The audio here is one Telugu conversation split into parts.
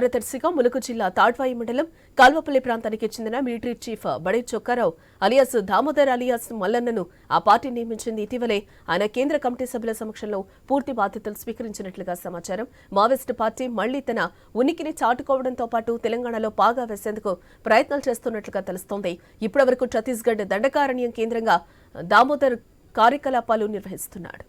కార్యదర్శిగా ములుగు జిల్లా తాడ్వాయి మండలం కాల్వపల్లి ప్రాంతానికి చెందిన military chief Bade Chokkarao alias Damodar alias మల్లన్నను ఆ పార్టీ నియమించింది. ఇటీవలే ఆయన కేంద్ర కమిటీ సభ్యుల సమక్షంలో పూర్తి బాధ్యతలు స్వీకరించినట్లుగా సమాచారం. మావోయిస్టు పార్టీ మళ్ళీ తన ఉనికిని చాటుకోవడంతో పాటు తెలంగాణలో పాగా వేసేందుకు ప్రయత్నాలు చేస్తున్నట్లుగా తెలుస్తోంది. ఇప్పటివరకు ఛత్తీస్గఢ్ దండకారణ్యం కేంద్రంగా దామోదర్ కార్యకలాపాలు నిర్వహిస్తున్నాడు.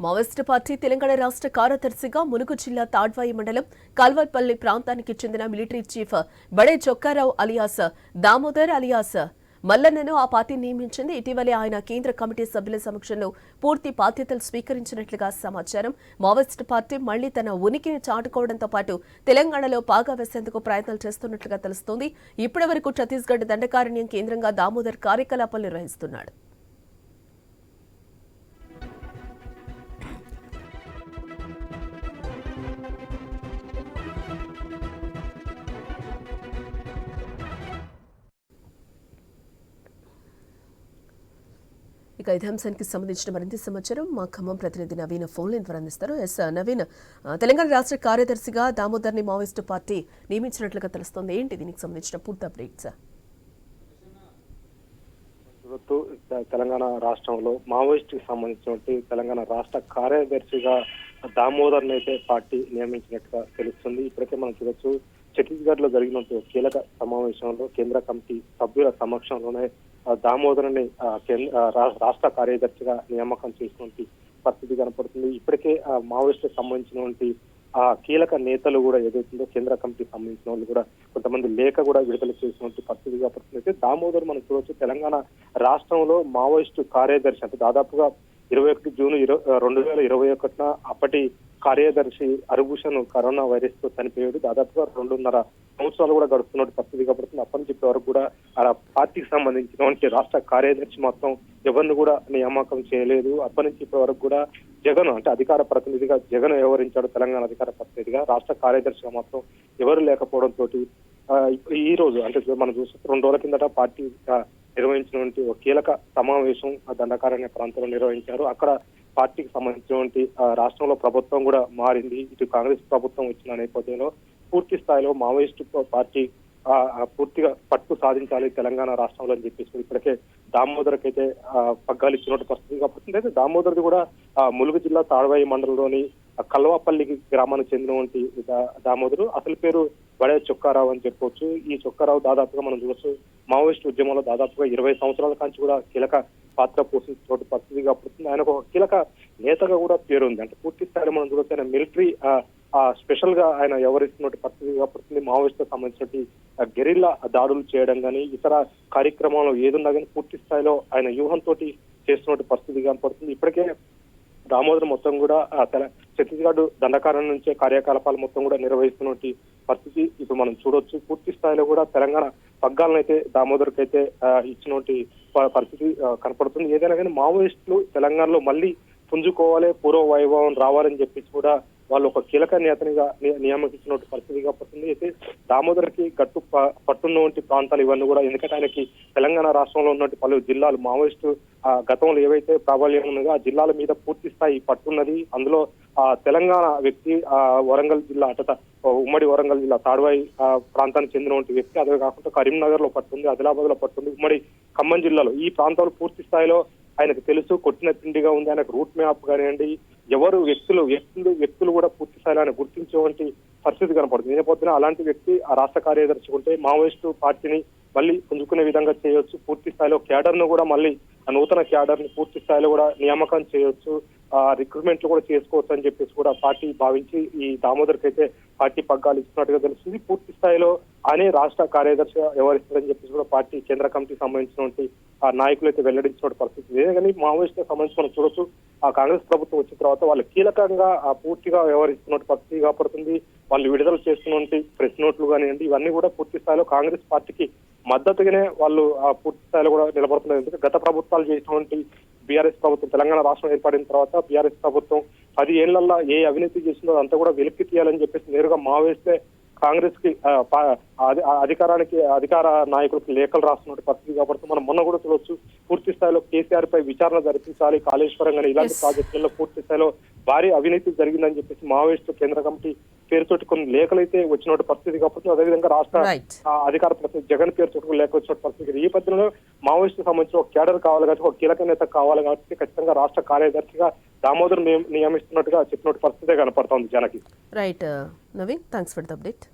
మావోయిస్టు పార్టీ తెలంగాణ రాష్ట్ర కార్యదర్శిగా ములుగు జిల్లా తాడ్వాయి మండలం కాల్వపల్లి ప్రాంతానికి చెందిన military chief Bade Chokkarao alias Damodar alias మల్లన్నను ఆ పార్టీ నియమించింది. ఇటీవలే ఆయన కేంద్ర కమిటీ సభ్యుల సమక్షంలో పూర్తి బాధ్యతలు స్వీకరించినట్లుగా సమాచారం. మావోయిస్టు పార్టీ మళ్ళీ తన ఉనికిని చాటుకోవడంతో పాటు తెలంగాణలో పాగా వేసేందుకు ప్రయత్నాలు చేస్తున్నట్లుగా తెలుస్తోంది. ఇప్పటివరకు ఛత్తీస్గఢ్ దండకారణ్యం కేంద్రంగా దామోదర్ కార్యకలాపాలు నిర్వహిస్తున్నాడు. ఇక ఇదే అంశానికి సంబంధించిన మరింత సమాచారం మా ఖమ్మం ప్రతినిధి నవీన్ ఫోన్ లైన్ ద్వారా అందిస్తారు ఎస్ నవీన్ తెలంగాణ రాష్ట్ర కార్యదర్శిగా దామోదర్ని మావోయిస్టు పార్టీ నియమించినట్లుగా తెలుస్తోంది. ఏంటి దీనికి సంబంధించిన పూర్తి అప్డేట్స్? తెలంగాణ రాష్ట్రంలో మావోయిస్ట్కి సంబంధించినటువంటి తెలంగాణ రాష్ట్ర కార్యదర్శిగా దామోదర్ అయితే పార్టీ నియమించినట్టుగా తెలుస్తుంది. ఇప్పటికే మనం చూడొచ్చు ఛత్తీస్గఢ్లో జరిగిన కీలక సమావేశంలో కేంద్ర కమిటీ సభ్యుల సమక్షంలోనే దామోదరుని దామోదర్ని కేంద్ర రాష్ట్ర కార్యదర్శిగా నియామకం చేసినటువంటి పరిస్థితి కనపడుతుంది. ఇప్పటికే ఆ, సంబంధించినటువంటి ఆ కీలక నేతలు కూడా ఏదైతుందో కేంద్ర కమిటీ సంబంధించిన వాళ్ళు కూడా కొంతమంది లేఖ కూడా విడుదల చేసినటువంటి పరిస్థితి కనపడుతుంది. అయితే దామోదర్ మనం చూడొచ్చు తెలంగాణ రాష్ట్రంలో మావోయిస్టు కార్యదర్శి అంటే దాదాపుగా ఇరవై ఒకటి జూన్ ఇరవై రెండు వేల ఇరవై ఒకటిన అప్పటి కార్యదర్శి అరుభూషణ్ కరోనా వైరస్తో చనిపోయాడు. దాదాపుగా రెండున్నర సంవత్సరాలు కూడా గడుస్తున్నట్టు పరిస్థితి కనపడుతుంది అప్పటి నుంచి ఇప్పటి వరకు కూడా ఆ పార్టీకి సంబంధించినటువంటి రాష్ట్ర కార్యదర్శి మొత్తం ఎవరిని కూడా నియామకం చేయలేదు. అప్పటి నుంచి ఇప్పటి వరకు కూడా జగన్ అంటే అధికార ప్రతినిధిగా జగన్ వ్యవహరించాడు తెలంగాణ అధికార ప్రతినిధిగా. రాష్ట్ర కార్యదర్శిగా మొత్తం ఎవరు లేకపోవడంతో ఈ రోజు అంటే మనం చూస్తే రెండు రోజుల కిందట పార్టీ నిర్వహించినటువంటి ఒక కీలక సమావేశం ఆ దండకారణ్య ప్రాంతంలో నిర్వహించారు. అక్కడ పార్టీకి సంబంధించినటువంటి ఆ, రాష్ట్రంలో ప్రభుత్వం కూడా మారింది. ఇటు కాంగ్రెస్ ప్రభుత్వం వచ్చిన నేపథ్యంలో పూర్తి స్థాయిలో మావోయిస్టు పార్టీ ఆ, పూర్తిగా పట్టు సాధించాలి తెలంగాణ రాష్ట్రంలో అని చెప్పేసి ఇప్పటికే దామోదర్కి అయితే పగ్గాలు ఇచ్చినట్టు పరిస్థితి కాబట్టి అయితే దామోదర్ది కూడా ములుగు జిల్లా తాడవాయి మండలంలోని కల్వాపల్లికి కల్వాపల్లి గ్రామానికి చెందినటువంటి దామోదరు. అసలు పేరు వడే చొక్కారావు అని చెప్పొచ్చు. ఈ చొక్కారావు దాదాపుగా మనం చూడొచ్చు మావోయిస్ట్ ఉద్యమంలో దాదాపుగా ఇరవై సంవత్సరాల కాంచి కూడా కీలక పాత్ర పోషించినటువంటి పరిస్థితిగా పడుతుంది. ఆయన ఒక కీలక నేతగా కూడా పేరుంది. అంటే పూర్తి స్థాయిలో మనం చూడొచ్చు ఆయన మిలిటరీ ఆ స్పెషల్గా ఆయన వ్యవహరిస్తున్నటువంటి పరిస్థితి కాబట్టి మావోయిస్ట్ సంబంధించినటువంటి గెరిల్లా దాడులు చేయడం కానీ ఇతర కార్యక్రమాలు ఏదున్నా కానీ పూర్తి స్థాయిలో ఆయన వ్యూహంతో చేస్తున్నటువంటి పరిస్థితి కనపడుతుంది ఇప్పటికే దామోదర్ మొత్తం కూడా ఛత్తీస్గఢ్ దండకారణం నుంచే కార్యకలాపాలు మొత్తం కూడా నిర్వహిస్తున్నటువంటి పరిస్థితి ఇప్పుడు మనం చూడొచ్చు. పూర్తి స్థాయిలో కూడా తెలంగాణ పగ్గాలనైతే దామోదర్కి అయితే ఇచ్చినటువంటి ప- పరిస్థితి కనపడుతుంది. ఏదైనా కానీ మావోయిస్టులు తెలంగాణలో మళ్ళీ పుంజుకోవాలి పూర్వ వైభవం రావాలని చెప్పేసి కూడా వాళ్ళు ఒక కీలక నేతనిగా ని- పరిస్థితి కాబట్టి అయితే దామోదర్కి గట్టు ప- పట్టున్నటువంటి ప్రాంతాలు ఇవన్నీ కూడా ఎందుకంటే ఆయనకి తెలంగాణ రాష్ట్రంలో ఉన్నటువంటి పలు జిల్లాలు మావోయిస్టు ఆ గతంలో ఏవైతే ప్రాబల్యం ఉన్నదో ఆ జిల్లాల మీద పూర్తి స్థాయి పట్టున్నది. అందులో ఆ తెలంగాణ వ్యక్తి ఆ వరంగల్ జిల్లా అటత ఉమ్మడి వరంగల్ జిల్లా తాడువాయి ఆ ప్రాంతానికి చెందినటువంటి వ్యక్తి అదే కాకుండా కరీంనగర్లో పట్టుంది ఆదిలాబాద్లో పట్టుంది ఉమ్మడి ఖమ్మం జిల్లాలో. ఈ ప్రాంతాలు పూర్తి స్థాయిలో ఆయనకు తెలుసు కొట్టిన తిండిగా ఉంది ఆయనకు రూట్ మ్యాప్ కానివ్వండి ఎవరు వ్యక్తులు వ్యక్తులు వ్యక్తులు కూడా పూర్తి స్థాయిలో ఆయన గుర్తించేటువంటి పరిస్థితి కనపడుతుంది. నేపథ్యంలో అలాంటి వ్యక్తి ఆ రాష్ట్ర కార్యదర్శి ఉంటే మావోయిస్టు పార్టీని మళ్ళీ పుంజుకునే విధంగా చేయొచ్చు పూర్తి స్థాయిలో క్యాడర్ను కూడా మళ్ళీ నూతన క్యాడర్ని పూర్తి స్థాయిలో కూడా నియామకం చేయొచ్చు ఆ రిక్రూట్మెంట్ కూడా చేసుకోవచ్చు అని చెప్పేసి కూడా పార్టీ భావించి ఈ దామోదర్కి అయితే పార్టీ పగ్గాలు ఇస్తున్నట్టుగా తెలుస్తుంది. పూర్తి స్థాయిలో అనే రాష్ట్ర కార్యదర్శిగా వ్యవహరిస్తారని చెప్పేసి కూడా పార్టీ కేంద్ర కమిటీకి సంబంధించినటువంటి ఆ నాయకులు అయితే వెల్లడించిన పరిస్థితి ఇదే. కానీ మావోయిస్టులకు సంబంధించి మనం చూడొచ్చు ఆ కాంగ్రెస్ ప్రభుత్వం వచ్చిన తర్వాత వాళ్ళు కీలకంగా ఆ పూర్తిగా వ్యవహరిస్తున్న పరిస్థితి కాబడుతుంది. వాళ్ళు విడుదల చేస్తున్నటువంటి ప్రెస్ నోట్లు కానివ్వండి ఇవన్నీ కూడా పూర్తి స్థాయిలో కాంగ్రెస్ పార్టీకి మద్దతుగానే వాళ్ళు ఆ పూర్తి స్థాయిలో కూడా నిలబడుతున్నారు ఎందుకంటే గత ప్రభుత్వాలు చేసినటువంటి బీఆర్ఎస్ ప్రభుత్వం తెలంగాణ రాష్ట్రం ఏర్పడిన తర్వాత బీఆర్ఎస్ ప్రభుత్వం పది ఏళ్ళలో ఏ అవినీతి చేసిందో అదంతా కూడా వెలికి తీయాలని చెప్పేసి నేరుగా మావేస్తే కాంగ్రెస్కి అధికారానికి అధికార నాయకులకు లేఖలు రాస్తున్న పరిస్థితి కాబట్టి మనం మొన్న కూడా చూడొచ్చు పూర్తి స్థాయిలో కేసీఆర్ పై విచారణ జరిపించాలి కాళేశ్వరం కానీ ఇలాంటి. ప్రాజెక్టులలో పూర్తి స్థాయిలో భారీ అవినీతి జరిగిందని చెప్పేసి మావోయిస్టు కేంద్ర కమిటీ పేరుతోటి కొన్ని లేఖలు అయితే వచ్చిన పరిస్థితి కాబట్టి అదేవిధంగా రాష్ట్ర అధికార ప్రతినిధి జగన్ పేరు చుట్టూ లేక వచ్చిన పరిస్థితి. ఈ పద్ధతిలో మావోయిస్టు సంబంధించిన ఒక కేడర్ కావాలి కాబట్టి ఒక కీలక నేత కావాలి కాబట్టి ఖచ్చితంగా రాష్ట్ర కార్యదర్శిగా దామోదర్ నియమిస్తున్నట్టుగా చెప్పినట్టు పరిస్థితే కనపడుతోంది Janaki right Naveen thanks for the update